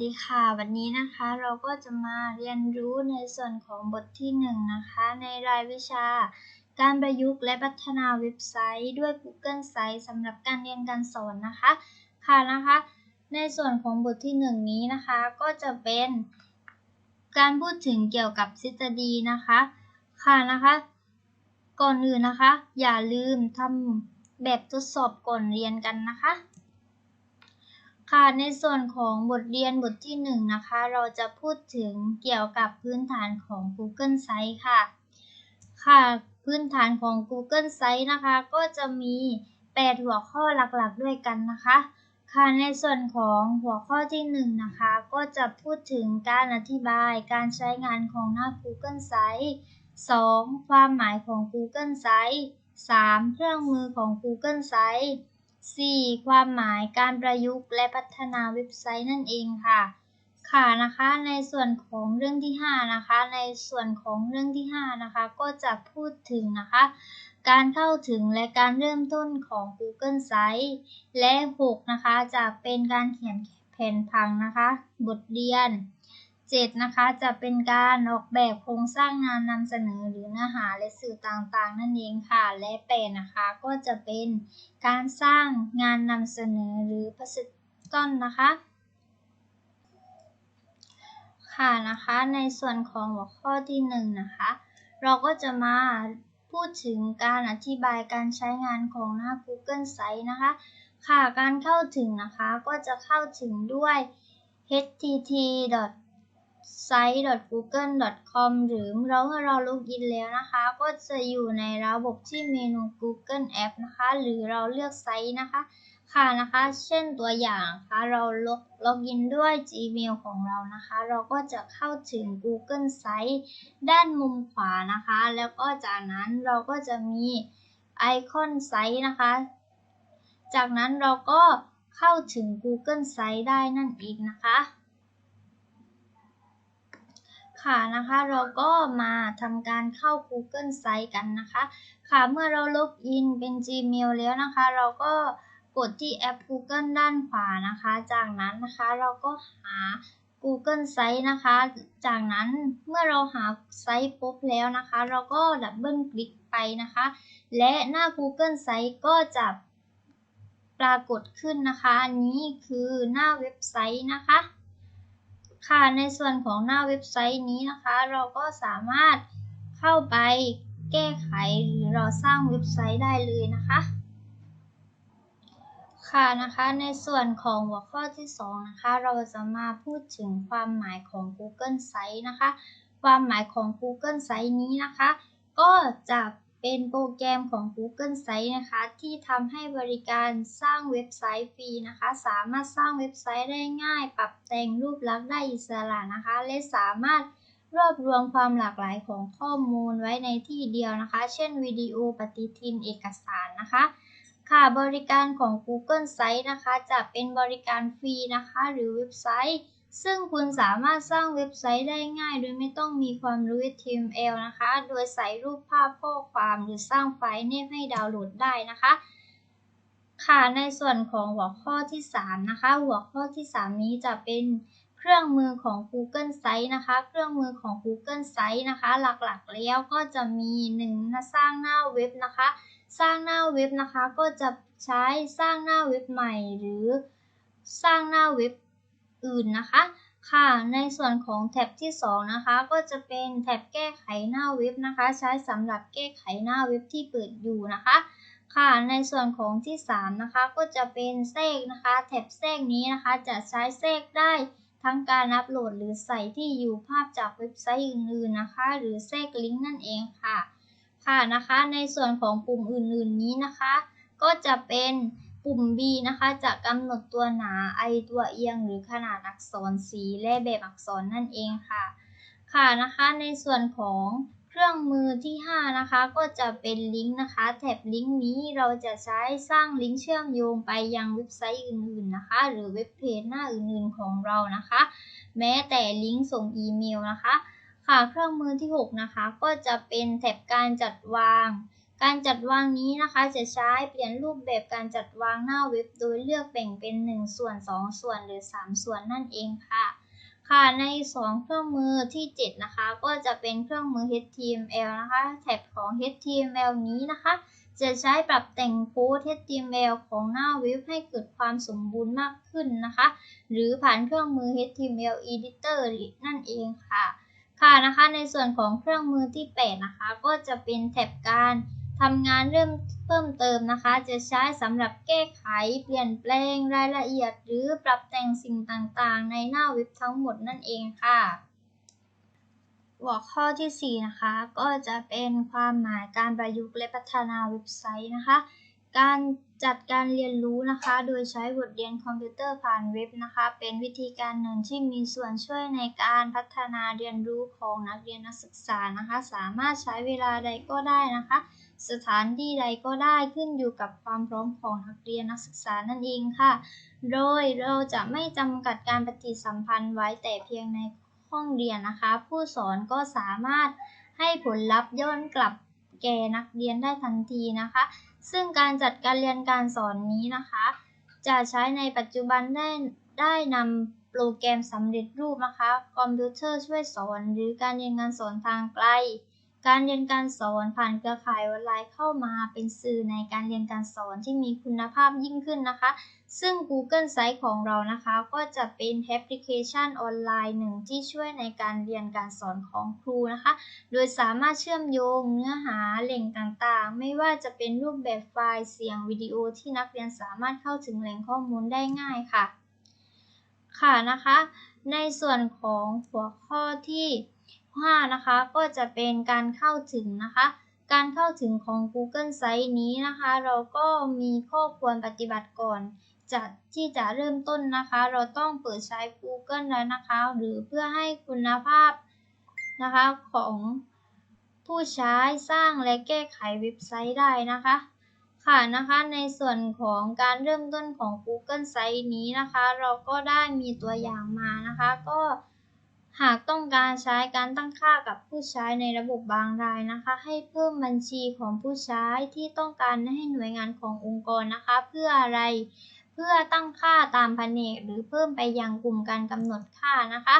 ดีค่ะ วันนี้นะคะเราก็จะมาเรียนรู้ในส่วนของบทที่1นนะคะ ในรายวิชา การประยุกต์และพัฒนาเว็บไซต์ด้วย Google Sites สำหรับการเรียนการสอนนะคะ ค่ะนะคะ ในส่วนของบทที่ 1 นี้นะคะก็จะเป็นการพูดถึงเกี่ยวกับทฤษฎีนะคะ ค่ะนะคะ ก่อนอื่นนะคะ อย่าลืมทำแบบทดสอบก่อนเรียนกันนะคะ ค่ะในส่วนของบทเรียนบทที่1นนะคะ เราจะพูดถึงเกี่ยวกับพื้นฐานของ Google Sites ค่ะ ค่ะ พื้นฐานของ Google Sites นะคะ ก็จะมี 8 หัวข้อหลักๆด้วยกันนะคะ ค่ะในส่วนของหัวข้อที่1นะคะ ก็จะพูดถึงการอธิบายการใช้งานของหน้า Google Sites 2. ความหมายของ Google Sites 3. เครื่องมือของ Google Sites 4. ความหมายการประยุกต์และพัฒนาเว็บไซต์นั่นเองค่ะ ค่ะนะคะในส่วนของเรื่องที่ 5 นะคะ ในส่วนของเรื่องที่ 5 นะคะ ก็จะพูดถึงนะคะ การเข้าถึงและการเริ่มต้นของ Google Sites และ 6 นะคะ จะเป็นการเขียนแผนผังนะคะ บทเรียน 7 นะคะ จะเป็นการออกแบบโครงสร้างงานนำเสนอหรือเนื้อหาและสื่อต่างๆ นั่นเองค่ะ และ8นะคะก็จะเป็นการสร้างงานนำเสนอหรือพัสต้นนะคะ ค่ะนะคะในส่วนของหัวข้อที่1นนะคะ เราก็จะมาพูดถึงการอธิบายการใช้งานของหน้า Google Sites นะคะ ค่ะการเข้าถึงนะคะก็จะเข้าถึงด้วย http site.google.com หรือเราเมื่อเราล็อกอินแล้วนะคะ ก็จะอยู่ในระบบที่เมนู Google App นะคะ หรือเราเลือกไซต์นะคะ ค่ะนะคะ เช่นตัวอย่างนะคะเราล็อกล็อกอินด้วย Gmail ของเรานะคะ เราก็จะเข้าถึง Google Site ด้านมุมขวานะคะ แล้วก็จากนั้นเราก็จะมีไอคอนไซต์นะคะ จากนั้นเราก็เข้าถึง Google Site ได้นั่นเองนะคะ ค่ะนะคะ เราก็มาทำการเข้า Google Site กันนะคะ ค่ะเมื่อเราล็อกอินเป็น Gmail แล้วนะคะ เราก็กดที่แอป Google ด้านขวานะคะ จากนั้นนะคะเราก็หา Google Site นะคะ จากนั้นเมื่อเราหาไซต์พบแล้วนะคะ เราก็ดับเบิลคลิกไปนะคะ และหน้า Google Site ก็จะปรากฏขึ้นนะคะ อันนี้คือหน้าเว็บไซต์นะคะ ค่ะ ในส่วนของหน้าเว็บไซต์นี้นะคะ เราก็สามารถเข้าไปแก้ไขหรือเราสร้างเว็บไซต์ได้เลยนะคะ ค่ะนะคะ ในส่วนของหัวข้อที่ 2 นะคะ เราจะมาพูดถึงความหมายของ Google Site นะคะ ความหมายของ Google Site นี้นะคะ ก็จะ เป็นโปรแกรมของ Google Sites นะคะ ที่ทำให้บริการสร้างเว็บไซต์ฟรีนะคะ สามารถสร้างเว็บไซต์ได้ง่าย ปรับแต่งรูปลักษณ์ได้อิสระนะคะ และสามารถรวบรวมความหลากหลายของข้อมูลไว้ในที่เดียวนะคะ เช่นวิดีโอปฏิทินเอกสารนะคะ ค่ะบริการของ Google Sites นะคะ จะเป็นบริการฟรีนะคะ หรือเว็บไซต์ ซึ่งคุณสามารถสร้างเว็บไซต์ได้ง่ายโดยไม่ต้องมีความรู้ HTML นะคะ โดยใส่รูปภาพข้อความหรือสร้างไฟล์เนบให้ดาวน์โหลดได้นะคะ ค่ะ ในส่วนของหัวข้อที่ 3 นะคะ หัวข้อที่ 3 นี้จะเป็นเครื่องมือของ Google Site นะคะ เครื่องมือของ Google Site นะคะ หลักๆ แล้วก็จะมี1สร้างหน้าเว็บนะคะ สร้างหน้าเว็บนะคะก็จะใช้สร้างหน้าเว็บใหม่ หรือสร้างหน้าเว็บ อื่นนะคะ ค่ะ ในส่วนของแท็บที่ 2 นะคะ ก็จะเป็นแท็บแก้ไขหน้าเว็บนะคะ ใช้สำหรับแก้ไขหน้าเว็บที่เปิดอยู่นะคะ ค่ะ ในส่วนของที่ 3 นะคะ ก็จะเป็นแทรกนะคะ แท็บแทรกนี้นะคะ จะใช้แทรกได้ทั้งการอัปโหลดหรือใส่ที่อยู่ภาพจากเว็บไซต์อื่นๆนะคะ หรือแทรกลิงก์นั่นเองค่ะ ค่ะนะคะ ในส่วนของปุ่มอื่นๆนี้นะคะ ก็จะเป็น ปุ่ม B นะคะจะกำหนดตัวหนา I ตัวเอียงหรือขนาดอักษรสีและแบบอักษรนั่นเองค่ะ ค่ะนะคะในส่วนของเครื่องมือที่ 5 นะคะ ก็จะเป็นลิงก์นะคะ แท็บลิงก์นี้เราจะใช้สร้างลิงก์เชื่อมโยงไปยังเว็บไซต์อื่นๆนะคะ หรือเว็บเพจหน้าอื่นๆของเรานะคะ แม้แต่ลิงก์ส่งอีเมลนะคะ ค่ะเครื่องมือที่ 6 นะคะ ก็จะเป็นแท็บการจัดวาง การจัดวางนี้นะคะจะใช้เปลี่ยนรูปแบบการจัดวางหน้าเว็บ โดยเลือกแบ่งเป็น 1 ส่วน 2 ส่วนหรือ 3 ส่วนนั่นเองค่ะ ค่ะใน 2 เครื่องมือที่ 7 นะคะ ก็จะเป็นเครื่องมือ HTML นะคะแท็บของ HTML นี้นะคะ จะใช้ปรับแต่งโค้ด HTML ของหน้าเว็บให้เกิดความสมบูรณ์มากขึ้นนะคะ หรือผ่านเครื่องมือ HTML Editor นั่นเองค่ะ ค่ะนะคะในส่วนของเครื่องมือที่ 8 นะคะ ก็จะเป็นแท็บการ ทำงานเริ่มเพิ่มเติมนะคะ จะใช้สำหรับแก้ไขเปลี่ยนแปลงรายละเอียด หรือปรับแต่งสิ่งต่างๆ ในหน้าเว็บทั้งหมดนั่นเองค่ะ หัวข้อที่ 4 นะคะ ก็จะเป็นความหมายการประยุกต์และพัฒนาเว็บไซต์นะคะ การจัดการเรียนรู้นะคะ โดยใช้บทเรียนคอมพิวเตอร์ผ่านเว็บนะคะ เป็นวิธีการหนึ่งที่มีส่วนช่วยในการพัฒนาเรียนรู้ของนักเรียนนักศึกษานะคะ สามารถใช้เวลาใดก็ได้นะคะ สถานที่ใดก็ได้ขึ้นอยู่กับความพร้อมของนักเรียนนักศึกษานั่นเองค่ะ โดยเราจะไม่จำกัดการปฏิสัมพันธ์ไว้แต่เพียงในห้องเรียนนะคะ ผู้สอนก็สามารถให้ผลลัพธ์ย้อนกลับแก่นักเรียนได้ทันทีนะคะ ซึ่งการจัดการเรียนการสอนนี้นะคะ จะใช้ในปัจจุบันได้ได้นำโปรแกรมสำเร็จรูปนะคะ คอมพิวเตอร์ช่วยสอน หรือการเรียนการสอนทางไกล การเรียนการสอนผ่านเครือข่ายออนไลน์เข้ามาเป็นสื่อในการเรียนการสอนที่มีคุณภาพยิ่งขึ้นนะคะ ซึ่ง Google Sites ของเรานะคะ ก็จะเป็นแอปพลิเคชันออนไลน์หนึ่งที่ช่วยในการเรียนการสอนของครูนะคะ โดยสามารถเชื่อมโยงเนื้อหาแหล่งต่างๆ ไม่ว่าจะเป็นรูปแบบไฟล์เสียงวิดีโอที่นักเรียนสามารถเข้าถึงแหล่งข้อมูลได้ง่ายค่ะ ค่ะนะคะ ในส่วนของหัวข้อที่ 5 นะคะ ก็จะเป็นการเข้าถึงนะคะ การเข้าถึงของ Google Sites นี้นะคะ เราก็มีข้อควรปฏิบัติก่อนจะที่จะเริ่มต้นนะคะ เราต้องเปิดใช้ Google แล้วนะคะ หรือเพื่อให้คุณภาพนะคะของผู้ใช้สร้างและแก้ไขเว็บไซต์ได้นะคะ ค่ะนะคะในส่วนของการเริ่มต้นของ Google Sites นี้นะคะ เราก็ได้มีตัวอย่างมานะคะ ก็ หากต้องการใช้การตั้งค่ากับผู้ใช้ในระบบบางรายนะคะ ให้เพิ่มบัญชีของผู้ใช้ที่ต้องการให้หน่วยงานขององค์กรนะคะ เพื่ออะไร เพื่อตั้งค่าตามแผนกหรือเพิ่มไปยังกลุ่มการกำหนดค่านะคะ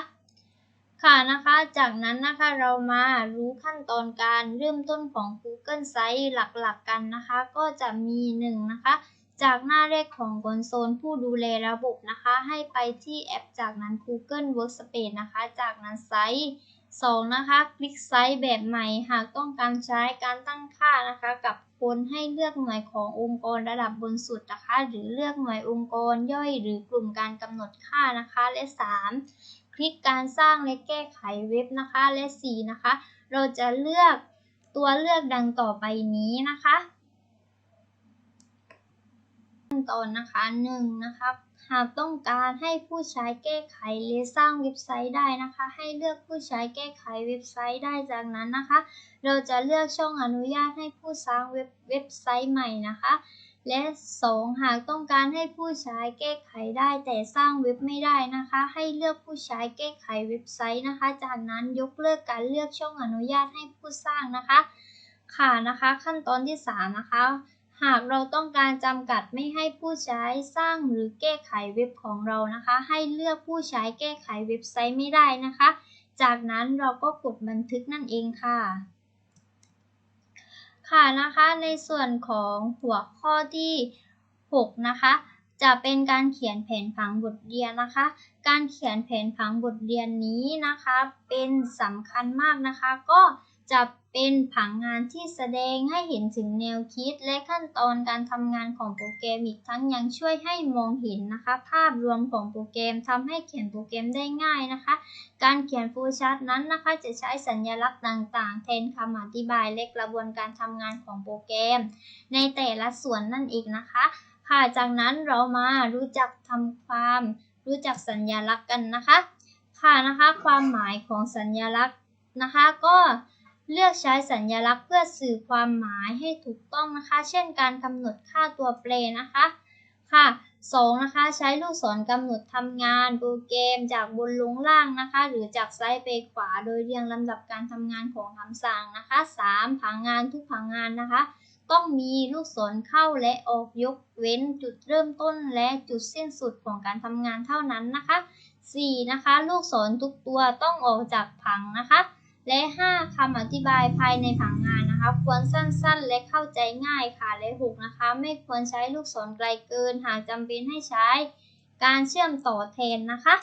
ค่ะนะคะ จากนั้นนะคะเรามารู้ขั้นตอนการเริ่มต้นของ Google Sites หลักๆกันนะคะ ก็จะมี1นะคะ จากหน้าแรกของคอนโซลผู้ดูแลระบบนะคะ ให้ไปที่แอปจากนั้น Google Workspace นะคะ จากนั้นไซต์2นะคะ คลิกไซต์แบบใหม่ หากต้องการใช้การตั้งค่านะคะ กับคนให้เลือกหน่วยขององค์กรระดับบนสุดนะคะ หรือเลือกหน่วยองค์กรย่อยหรือกลุ่มการกำหนดค่านะคะ และ 3 คลิกการสร้างและแก้ไขเว็บนะคะ และ 4 นะคะ เราจะเลือกตัวเลือกดังต่อไปนี้นะคะ ขั้นตอนนะคะ1นะคะหากต้องการให้ผู้ใช้แก้ไขหรือสร้างเว็บไซต์ได้นะคะ ให้เลือกผู้ใช้แก้ไขเว็บไซต์ได้จากนั้นนะคะ เราจะเลือกช่องอนุญาตให้ผู้สร้างเว็บเว็บไซต์ใหม่นะคะ และ 2 หากต้องการให้ผู้ใช้แก้ไขได้แต่สร้างเว็บไม่ได้นะคะ ให้เลือกผู้ใช้แก้ไขเว็บไซต์นะคะ จากนั้นยกเลิกการเลือกช่องอนุญาตให้ผู้สร้างนะคะ ค่ะนะคะ ขั้นตอนที่ 3 นะคะ หากเราต้องการจำกัดไม่ให้ผู้ใช้สร้างหรือแก้ไขเว็บของเรานะคะ ให้เลือกผู้ใช้แก้ไขเว็บไซต์ไม่ได้นะคะ จากนั้นเราก็กดบันทึกนั่นเองค่ะ ค่ะนะคะในส่วนของหัวข้อที่ 6 นะคะ จะเป็นการเขียนแผนผังบทเรียนนะคะ การเขียนแผนผังบทเรียนนี้นะคะ เป็นสำคัญมากนะคะก็ จะเป็นผังงานที่แสดงให้เห็นถึงแนวคิด และขั้นตอนการทำงานของโปรแกรมอีกทั้งยังช่วยให้มองเห็นนะคะ ภาพรวมของโปรแกรมทำให้เขียนโปรแกรมได้ง่ายนะคะ การเขียนฟล์ชาร์ตนั้นนะคะ จะใช้สัญลักษณ์ต่างๆ แทนคำอธิบายและกระบวนการทำงานของโปรแกรม ในแต่ละส่วนนั่นเองนะคะ ค่ะจากนั้นเรามารู้จักทำความ รู้จักสัญลักษณ์กันนะคะ ค่ะนะคะ ความหมายของสัญลักษณ์นะคะก็ เลือกใช้สัญลักษณ์เพื่อสื่อความหมายให้ถูกต้องนะคะ เช่นการกำหนดค่าตัวแปรนะคะ ค่ะสองนะคะ ใช้ลูกศรกำหนดทำงานโปรแกรมจากบนลงล่างนะคะ หรือจากซ้ายไปขวาโดยเรียงลำดับการทำงานของคำสั่งนะคะสามผังงานทุกผังงานนะคะ ต้องมีลูกศรเข้าและออกยกเว้นจุดเริ่มต้นและจุดสิ้นสุดของการทำงานเท่านั้นนะคะ 4. นะคะ ลูกศรทุกตัวต้องออกจากผังนะคะ และ 5. คำอธิบายภายในผังงานนะคะ ควรสั้นๆ และเข้าใจง่ายค่ะ และ 6. นะคะ ไม่ควรใช้ลูกศรไกลเกิน หากจำเป็นให้ใช้ การเชื่อมต่อแทนนะคะ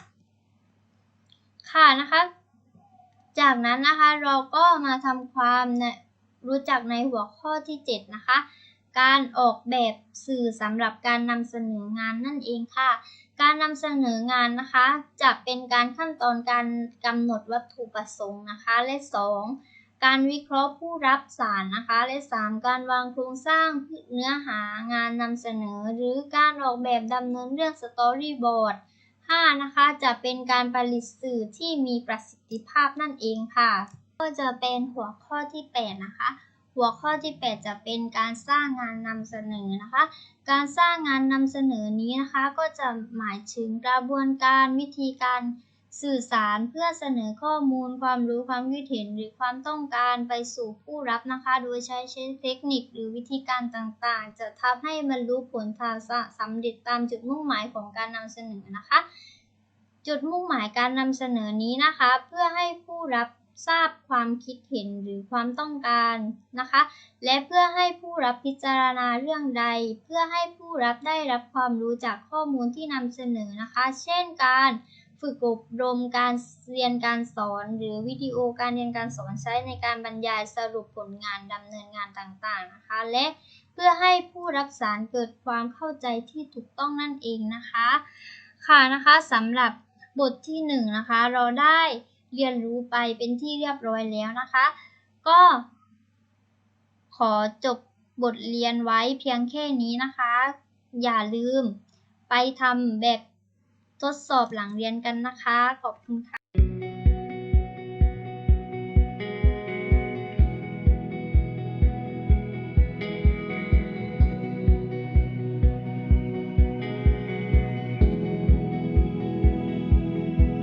ค่ะนะคะ จากนั้นนะคะเราก็มาทำความรู้จักในหัวข้อที่ 7 นะคะ การออกแบบสื่อสำหรับการนำเสนองานนั่นเองค่ะ การนำเสนองานนะคะ จะเป็นการขั้นตอนการกำหนดวัตถุประสงค์นะคะ และ 2. การวิเคราะห์ผู้รับสารนะคะ และ 3. การวางโครงสร้างเนื้อหางานนำเสนอ หรือการออกแบบดำเนินเรื่องสตอรี่บอร์ด 5. นะคะ จะเป็นการผลิตสื่อที่มีประสิทธิภาพนั่นเองค่ะ ก็จะเป็นหัวข้อที่ 8 นะคะ หัวข้อที่ 8 จะเป็นการสร้างงานนำเสนอนะคะ การสร้างงานนำเสนอนี้นะคะก็จะหมายถึงกระบวนการวิธีการสื่อสารเพื่อเสนอข้อมูล ความรู้ความคิดเห็นหรือความต้องการไปสู่ผู้รับนะคะ โดยใช้เทคนิคหรือวิธีการต่างๆ จะทำให้บรรลุผลทางสำเร็จตามจุดมุ่งหมายของการนำเสนอนะคะ จุดมุ่งหมายการนำเสนอนี้นะคะ เพื่อให้ผู้รับ ทราบความคิดเห็นหรือความต้องการนะคะ และเพื่อให้ผู้รับพิจารณาเรื่องใด เพื่อให้ผู้รับได้รับความรู้จากข้อมูลที่นำเสนอนะคะ เช่นการฝึกอบรมการเรียนการสอน หรือวิดีโอการเรียนการสอนใช้ในการบรรยายสรุปผลงานดำเนินงานต่างๆนะคะ และเพื่อให้ผู้รับสารเกิดความเข้าใจที่ถูกต้องนั่นเองนะคะ ค่ะนะคะสำหรับบทที่1นนะคะเราได้ เรียนรู้ไปเป็นที่เรียบร้อยแล้วนะคะ ก็ ขอจบบทเรียนไว้เพียงแค่นี้นะคะ อย่าลืมไปทำแบบทดสอบหลังเรียนกันนะคะ ขอบคุณค่ะ